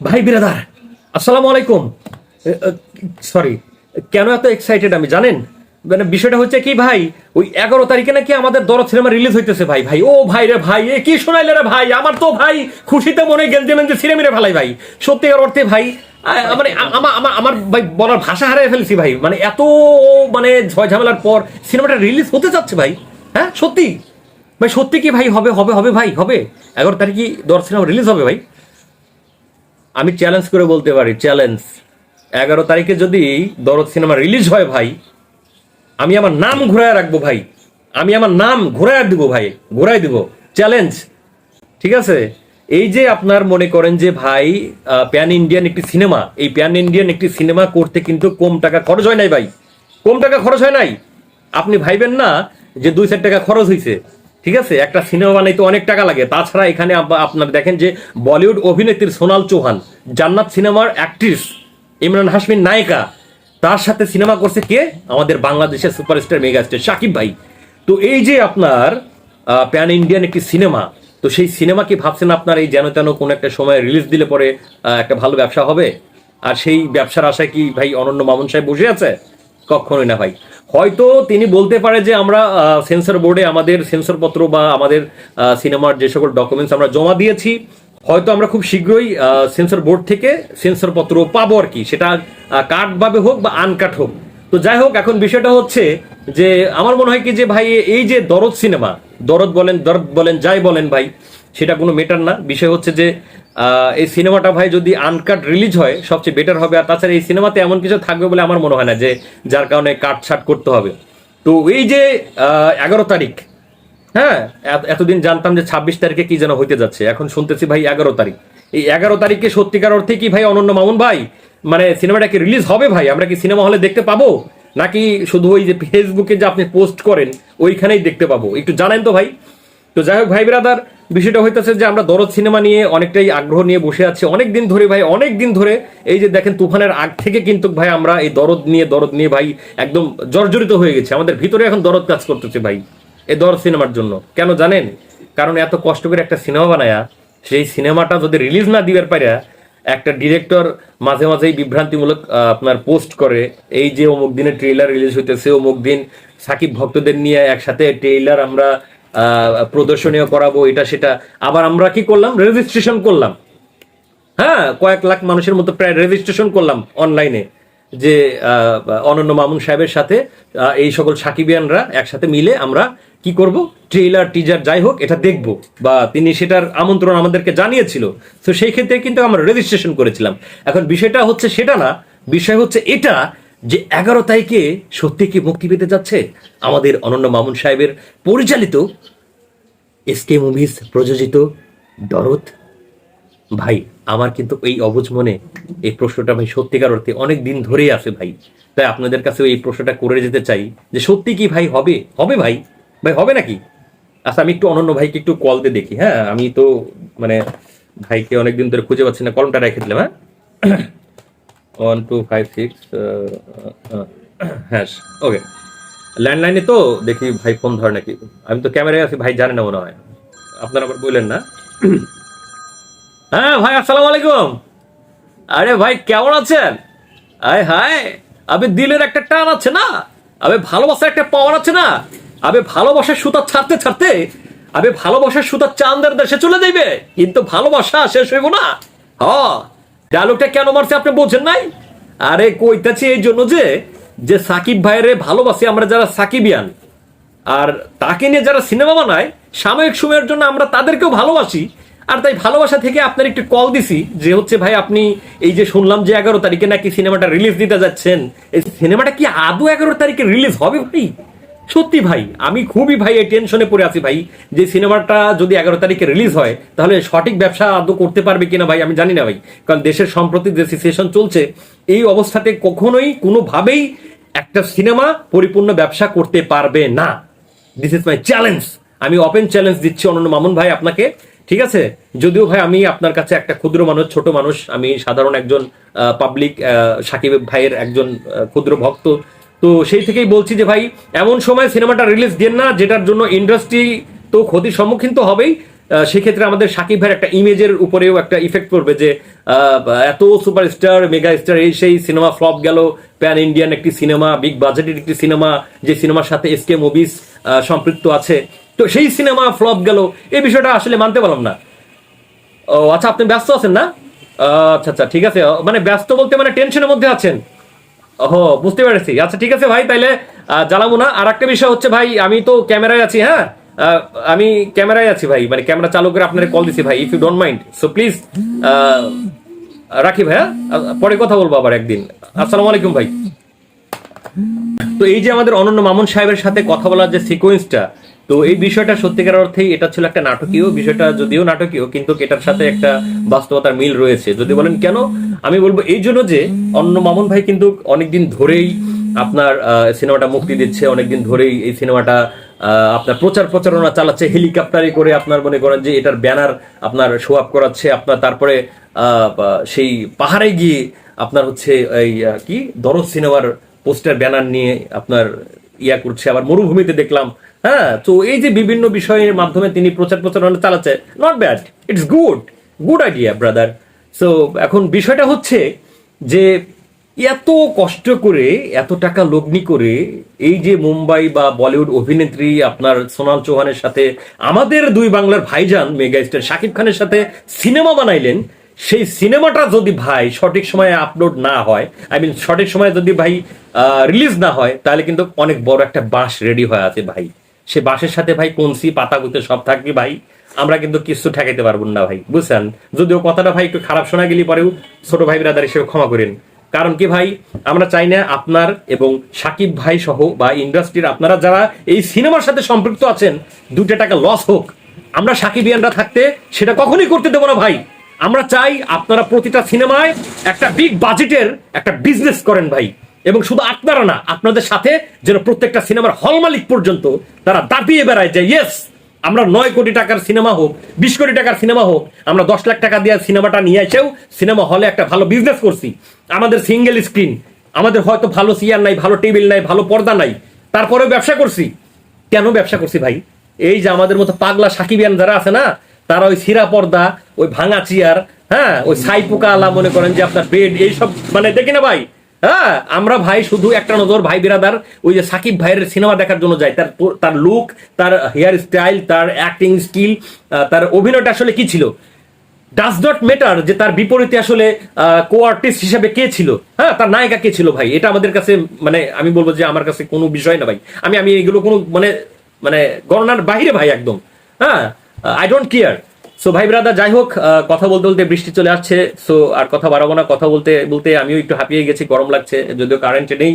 ভাই, বিরাদার, আসসালামু আলাইকুম। সরি কেন এত এক্সাইটেড আমি, জানেন? মানে বিষয়টা হচ্ছে কি ভাই, ওই এগারো তারিখে নাকি আমাদের দরদ সিনেমা রিলিজ হইতেছে ভাই ভাই। ও ভাই রে ভাই, এ কি শোনাইলে রে ভাই? আমার তো ভাই খুশিতে মনে গেলতে মেলতে সিনে মিরে ফেলাই ভাই। সত্যিকার অর্থে ভাই মানে আমার আমার আমার ভাই বলার ভাষা হারিয়ে ফেলেছি ভাই। মানে এত মানে ঝয় ঝামেলার পর সিনেমাটা রিলিজ হতে যাচ্ছে ভাই। হ্যাঁ সত্যি? ভাই, সত্যি কি ভাই হবে হবে হবে ভাই, হবে? এগারো তারিখে দর সিনেমা রিলিজ হবে ভাই? আমি চ্যালেঞ্জ করে বলতে পারি চ্যালেঞ্জ এগারো তারিখে যদি দরদ সিনেমা রিলিজ হয় ভাই, আমি আমার নাম ঘুরায় রাখব ভাই। আমি আমার নাম ঘুরায় দিব ভাই ঘুরাই দিব। চ্যালেঞ্জ ঠিক আছে? এই যে আপনার মনে করেন যে ভাই প্যান ইন্ডিয়ান একটি সিনেমা এই প্যান ইন্ডিয়ান একটি সিনেমা করতে কিন্তু কম টাকা খরচ হয় নাই ভাই। কম টাকা খরচ হয় নাই। আপনি ভাইবেন না যে দুই চার টাকা খরচ হয়েছে ঠিক আছে? একটা সিনেমা বানাইতে অনেক টাকা লাগে। তাছাড়া এখানে আপনার দেখেন যে বলিউড অভিনেত্রী সোনাল চৌহান, জান্নাত সিনেমার অ্যাক্ট্রেস ইমরান হাসমিন নায়িকা, তার সাথে সিনেমা করছে কে? আমাদের বাংলাদেশের সুপারস্টার মেগাস্টার শাকিব ভাই। তো এই যে আপনার প্যান ইন্ডিয়ান একটি সিনেমা, তো সেই সিনেমা কি ভাবছেন আপনার এই যেন তেন কোনো একটা সময় রিলিজ দিলে পরে একটা ভালো ব্যবসা হবে? আর সেই ব্যবসার আশায় কি ভাই অনন্য মামুন সাহেব বসে আছে? কখনোই না ভাই। হয়তো তিনি বলতে পারে যে আমরা সেন্সর বোর্ডে আমাদের সেন্সর পত্র বা আমাদের সিনেমার যে সকল ডকুমেন্টস আমরা জমা দিয়েছি, হয়তো আমরা খুব শীঘ্রই সেন্সর বোর্ড থেকে সেন্সর পত্র পাবো আর কি। সেটা কাট ভাবে হোক বা আনকাট হোক। তো যাই হোক, এখন বিষয়টা হচ্ছে যে আমার মনে হয় কি যে ভাই, এই যে দরদ সিনেমা দরদ বলেন দরদ বলেন, যাই বলেন ভাই সেটা কোনো মেটার না। বিষয় হচ্ছে যে এই সিনেমাটা ভাই যদি আনকাট রিলিজ হয়, সবচেয়ে বেটার হবে। আর তাছাড়া এই সিনেমাতে এমন কিছু থাকবে বলে আমার মনে হয় না যে, যার কারণে কাট ছাট করতে হবে। তো এই যে এগারো তারিখ হ্যাঁ এতদিন জানতাম যে ছাব্বিশ তারিখে কি যেন হইতে যাচ্ছে। এখন শুনতেছি ভাই এগারো তারিখ। এই এগারো তারিখে সত্যিকার অর্থে কি ভাই অনন্য মামুন ভাই? মানে সিনেমাটা কি রিলিজ হবে ভাই? আমরা কি সিনেমা হলে দেখতে পাবো? নাকি শুধু ওই যে ফেসবুকে যে আপনি পোস্ট করেন, ওইখানেই দেখতে পাবো? একটু জানেন তো ভাই। তো যাই হোক, ভাই ব্রাদার, বিষয়টা হইতেছে যে আমরা দরদ সিনেমা নিয়ে অনেকটাই আগ্রহ নিয়ে বসে আছি। অনেক দিন ধরে ভাই অনেক দিন ধরে এই যে দেখেন তুফানের আগ থেকে কিন্তু ভাই আমরা এই দরদ নিয়ে দরদ নিয়ে ভাই একদম জর্জরিত হয়ে গেছে। আমাদের ভিতরে এখন দরদ কাজ করতেছে ভাই, এই দরদ সিনেমার জন্য। কেন জানেন? কারণ এত কষ্ট করে একটা সিনেমা বানায়া, সেই সিনেমাটা যদি রিলিজ না দিবার পারে একটা ডিরেক্টর মাঝে মাঝেই বিভ্রান্তিমূলক আপনার পোস্ট করে, এই যে অমুক দিনে ট্রেলার রিলিজ হইতেছে, অমুক দিন সাকিব ভক্তদের নিয়ে একসাথে ট্রেলার আমরা প্রদর্শনীয় করাবো, এটা সেটা। আবার আমরা কি করলাম? রেজিস্ট্রেশন করলাম। হ্যাঁ কয়েক লাখ মানুষের মতো প্রায় রেজিস্ট্রেশন করলাম অনলাইনে যে অনন্য মামুন সাহেবের সাথে এই সকল সাকিবিয়ানরা একসাথে মিলে আমরা কি করব? ট্রেলার টিজার যাই হোক, এটা দেখব। বা তিনি সেটার আমন্ত্রণ আমাদেরকে জানিয়েছিল। তো সেই ক্ষেত্রে কিন্তু আমরা রেজিস্ট্রেশন করেছিলাম। এখন বিষয়টা হচ্ছে সেটা না, বিষয় হচ্ছে এটা যে এগারো তারিখে সত্যি কি মুক্তি পেতে যাচ্ছে? আমাদের অনন্য মামুন সাহেবের পরিচালিত এসকে মুভিজ প্রযোজিত দরদ। ভাই, আমার কিন্তু এই অবুঝ মনে এই প্রশ্নটা ভাই সত্যিকার অর্থে অনেক দিন ধরেই আছে ভাই। তাই আপনাদের কাছে এই প্রশ্নটা করে যেতে চাই যে সত্যি কি ভাই হবে? হবে ভাই? ভাই হবে নাকি? আচ্ছা আমি একটু অনন্য ভাইকে একটু কল দিয়ে দেখি হ্যাঁ? আমি তো মানে ভাইকে অনেকদিন ধরে খুঁজে পাচ্ছি না কলমটা রেখে দিলাম হ্যাঁ? ওয়ান টু ফাইভ সিক্স হ্যাঁ ওকে ল্যান্ডলাইনে তো দেখি ভাই ফোন ধরে নাকি আমি তো ক্যামেরায় আছি, ভাই জানে না মনে হয়। আপনারা আবার বললেন না। হ্যাঁ ভাই, আসসালামু আলাইকুম। আরে ভাই, কেমন আছেন? আয় হায়, আবে দিলের একটা টান আছে না। আবে ভালোবাসার একটা পাওয়ার আছে না। আবে ভালোবাসার সুতা ছাড়তে ছাড়তে, আবে ভালোবাসার সুতা চান্দের দেশে চলে যাইবে। কিন্তু ভালোবাসা শেষ হইব না। হ। ডায়লগটা কেন মারছে আপনি বোঝেন নাই? আরে কইতাছি এই জন্য যে যে সাকিব ভাইয়ের ভালোবাসি আমরা যারা সাকিবিয়ান, আর তাকে নিয়ে যারা সিনেমা বানায়, সাময়িক সময়ের জন্য আমরা তাদেরকেও ভালোবাসি, আর তাই ভালোবাসা থেকে আপনার একটু কল দিছি, যে হচ্ছে ভাই আপনি এই যে শুনলাম যে এগারো তারিখে নাকি সিনেমাটা রিলিজ দিতে যাচ্ছেন, এই সিনেমাটা কি আদৌ এগারো তারিখে রিলিজ হবে ভাই? সত্যি ভাই, আমি খুবই ভাই এই টেনশনে পড়ে আছি ভাই, যে সিনেমাটা যদি এগারো তারিখে রিলিজ হয়, তাহলে সঠিক ব্যবসা আদৌ করতে পারবে কিনা ভাই আমি জানি না ভাই। কারণ দেশের সম্প্রতি যে সিচুয়েশন চলছে, এই অবস্থাতে কখনোই কোনোভাবেই একটা সিনেমা পরিপূর্ণ ব্যবসা করতে পারবে না। দিস ইজ মাই চ্যালেঞ্জ আমি ওপেন চ্যালেঞ্জ দিচ্ছি অনন্য মামুন ভাই আপনাকে। ঠিক আছে? যদিও ভাই আমি আপনার কাছে একটা ক্ষুদ্র মানুষ, ছোট মানুষ, আমি সাধারণ একজন পাবলিক সাকিব ভাইয়ের একজন ক্ষুদ্র ভক্ত। তো সেই থেকেই বলছি যে ভাই, এমন সময় সিনেমাটা রিলিজ দেন না, যেটার জন্য ইন্ডাস্ট্রি তো ক্ষতির সম্মুখীন তো হবেই। সেক্ষেত্রে আমাদের সাকিব ভাইয়ের একটা ইমেজের উপরেও একটা ইফেক্ট পড়বে যে এত সুপারস্টার মেগা স্টার এই সেই সিনেমা ফ্লপ গেল। প্যান ইন্ডিয়ান একটি সিনেমা বিগ বাজেটের একটি সিনেমা যে সিনেমার সাথে এসকে মুভিস সম্পৃক্ত আছে। তো সেই সিনেমা ফ্লপ গেল। এই বিষয়টা আসলে মানতে পারলাম না। ও আচ্ছা আপনি ব্যস্ত আছেন না? আচ্ছা আচ্ছা ঠিক আছে। মানে ব্যস্ত বলতে মানে টেনশনের মধ্যে আছেন। ওহো, বুঝতে পেরেছি। আচ্ছা ঠিক আছে ভাই, তাইলে জ্বালাবো না। আর একটা বিষয় হচ্ছে ভাই, আমি তো ক্যামেরায় আছি হ্যাঁ? আমি ক্যামেরায় আছি ভাই মানে ক্যামেরা চালু করে আপনার কল দিছি ভাই if you don't mind so please রাখি ভাইয়া পরে কথা বলব আবার একদিন। আসসালামু আলাইকুম ভাই। তো এই যে আমাদের অনন্য মামুন সাহেবের সাথে কথা বলার যে সিকোয়েন্সটা তো এই বিষয়টা সত্যিকার অর্থেই এটা ছিল একটা নাটকীয়, বিষয়টা যদিও নাটকীয়, কিন্তু এটার সাথে একটা বাস্তবতার মিল রয়েছে। যদি বলেন কেন? আমি বলব এই জন্য যে অন্য মামুন ভাই কিন্তু অনেকদিন ধরেই আপনার সিনেমাটা মুক্তি দিচ্ছে, অনেকদিন ধরেই এই সিনেমাটা আপনার প্রচার প্রচারণা চালাচ্ছে, হেলিকপ্টারে করে আপনার মনে করেন যে এটার ব্যানার আপনার শো আপ করাচ্ছে, আপনার তারপরে সেই পাহাড়ে গিয়ে আপনার হচ্ছে এই কি? দরজ সিনেমার পোস্টার ব্যানার নিয়ে আপনার ইয়া করছে, আবার মরুভূমিতে দেখলাম। হ্যাঁ তো এই যে বিভিন্ন বিষয়ের মাধ্যমে তিনি প্রচার প্রচারণা চালাচ্ছে not bad it's good good idea brother so এখন বিষয়টা হচ্ছে যে এত কষ্ট করে, এত টাকা লগ্নি করে, এই যে মুম্বাই বা বলিউড অভিনেত্রী আপনার সোনাল চৌহানের সাথে আমাদের দুই বাংলার ভাইজান, মেগা স্টার শাকিব খানের সাথে সিনেমা বানাইলেন সেই সিনেমাটা যদি ভাই সঠিক সময়ে আপলোড না হয় আই মিন সঠিক সময়ে যদি ভাই রিলিজ না হয়, তাহলে কিন্তু অনেক বড় একটা বাঁশ রেডি হয়ে আছে ভাই। সে বাঁশের সাথে ভাই কনসি পাতা গুতে সব থাকবে ভাই। আমরা কিন্তু কিছু ঠেকাইতে পারব না ভাই, বুঝছেন? যদিও কথাটা ভাই একটু খারাপ শোনা গেলি পরেও ছোট ভাই ব্রাদার হিসেবে ক্ষমা করেন। কারণ কি ভাই, আমরা চাই না আপনার এবং সাকিব ভাই সহ বা ইন্ডাস্ট্রির আপনারা যারা এই সিনেমার সাথে সম্পৃক্ত আছেন দুটো টাকা লস হোক। আমরা সাকিবিয়ানরা থাকতে সেটা কখনোই করতে দেবো না ভাই। আমরা চাই আপনারা প্রতিটা সিনেমায় একটা বিগ বাজেটের একটা বিজনেস করেন ভাই। এবং শুধু আপনারা না, আপনাদের সাথে যেন প্রত্যেকটা সিনেমার হল মালিক পর্যন্ত তারা দাপিয়ে বেড়ায় যে ইয়েস আমরা নয় কোটি টাকার সিনেমা হোক, বিশ কোটি টাকার সিনেমা হোক, আমরা দশ লাখ টাকা দিয়ে সিনেমাটা নিয়ে এসেও সিনেমা হলে একটা ভালো বিজনেস করছি। আমাদের সিঙ্গেল স্ক্রিন আমাদের হয়তো ভালো চেয়ার নাই, ভালো টেবিল নাই, ভালো পর্দা নাই, তারপরেও ব্যবসা করছি। কেন ব্যবসা করছি ভাই? এই যে আমাদের মতো পাগলা সাকিবিয়ান যারা আছে না তারা ওই সিরা পর্দা, ওই ভাঙা চেয়ার হ্যাঁ ওই ছাই পোকা আলা মনে করেন যে আপনার বেড, এইসব মানে দেখি না ভাই? হ্যাঁ আমরা ভাই শুধু একটা নজর ভাই বিরাদার, ওই যে সাকিব ভাইয়ের সিনেমা দেখার জন্য যাই। তার তার লুক তার হেয়ার স্টাইল তার অ্যাক্টিং স্কিল তার অভিনয়টা আসলে কি ছিল? ডাজ নট ম্যাটার যে তার বিপরীতে আসলে কো আর্টিস্ট হিসেবে কে ছিল? হ্যাঁ তার নায়িকা কে ছিল ভাই? এটা আমাদের কাছে মানে আমি বলব যে আমার কাছে কোনো বিষয় না ভাই। আমি আমি এগুলো কোনো মানে মানে গণনার বাইরে ভাই একদম। হ্যাঁ আই ডোন্ট কেয়ার সো ভাই ব্রাদার যাই হোক কথা বলতে বলতে বৃষ্টি চলে আসছে সো আর কথা বাড়াবো না। কথা বলতে বলতে আমিও একটু হাঁপিয়ে গেছি, গরম লাগছে, যদিও কারেন্ট নেই,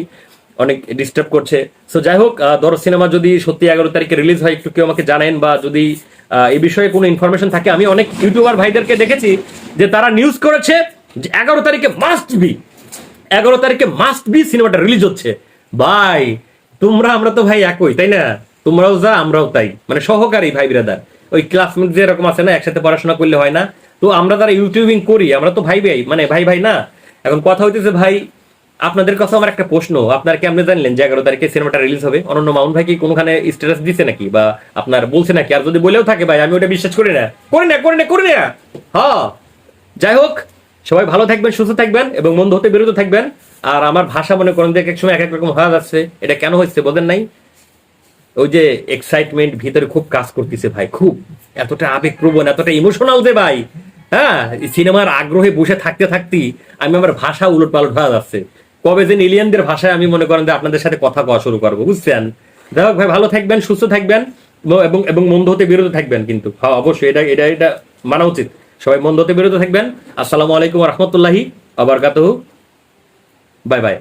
অনেক ডিস্টার্ব করছে। সো যাই হোক ধরো সিনেমা যদি সত্যি এগারো তারিখে রিলিজ হয়, একটু কেউ আমাকে জানেন বা যদি এই বিষয়ে কোনো ইনফরমেশন থাকে, আমি অনেক ইউটিউবার ভাইদেরকে দেখেছি যে তারা নিউজ করেছে যে এগারো তারিখে মাস্ট বি এগারো তারিখে মাস্ট বি সিনেমাটা রিলিজ হচ্ছে। ভাই, তোমরা, আমরা তো ভাই একই, তাই না? তোমরাও যা, আমরাও তাই। মানে সহকারী, ভাই বিরাদার ওই ক্লাসমেট যেরকম আছে না, একসাথে পড়াশোনা করলে হয় না। তো আমরা যারা ইউটিউবিং করি, আমরা তো ভাই ভাই মানে ভাই ভাই না। এখন কথা হইতেছে ভাই, আপনাদের কাছে আমার একটা প্রশ্ন, আপনার কেমনে জানলেন যে এগারো তারিখে সিনেমাটা রিলিজ হবে? অনন্য মাউন্ট ভাই কি কোনোখানে স্ট্যাটাস দিছে নাকি? বা আপনার বলছে নাকি? আর যদি বলেও থাকে ভাই, আমি ওটা বিশ্বাস করি না। করি না করি না করি না। হ্যাঁ। যাই হোক, সবাই ভালো থাকবেন, সুস্থ থাকবেন এবং মন্দ হতে বিরত থাকবেন। আর আমার ভাষা মনে করেন যে এক এক সময় এক এক রকম হয়ে যাচ্ছে। এটা কেন হচ্ছে বলেন নাই? ওই যে এক্সাইটমেন্ট ভিতরে খুব কাজ করতেছে ভাই, খুব। এতটা আবেগপ্রবণ, এতটা ইমোশনাল যে ভাই। হ্যাঁ সিনেমার আগ্রহে বসে থাকতে থাকতেই আমি আমার ভাষা উলট পালট হয়ে যাচ্ছে। কবে যে এলিয়ানদের ভাষায় আমি মনে করেন যে আপনাদের সাথে কথা কওয়া শুরু করব, বুঝছেন? যাই হোক ভাই, ভালো থাকবেন, সুস্থ থাকবেন এবং এবং মন্দ হতে বিরত থাকবেন কিন্তু। হ্যাঁ অবশ্যই, এটা এটা এটা মানা উচিত। সবাই মন্দ হতে বিরত থাকবেন। আসসালামু আলাইকুম রহমতুল্লাহি আবার বাই বাই।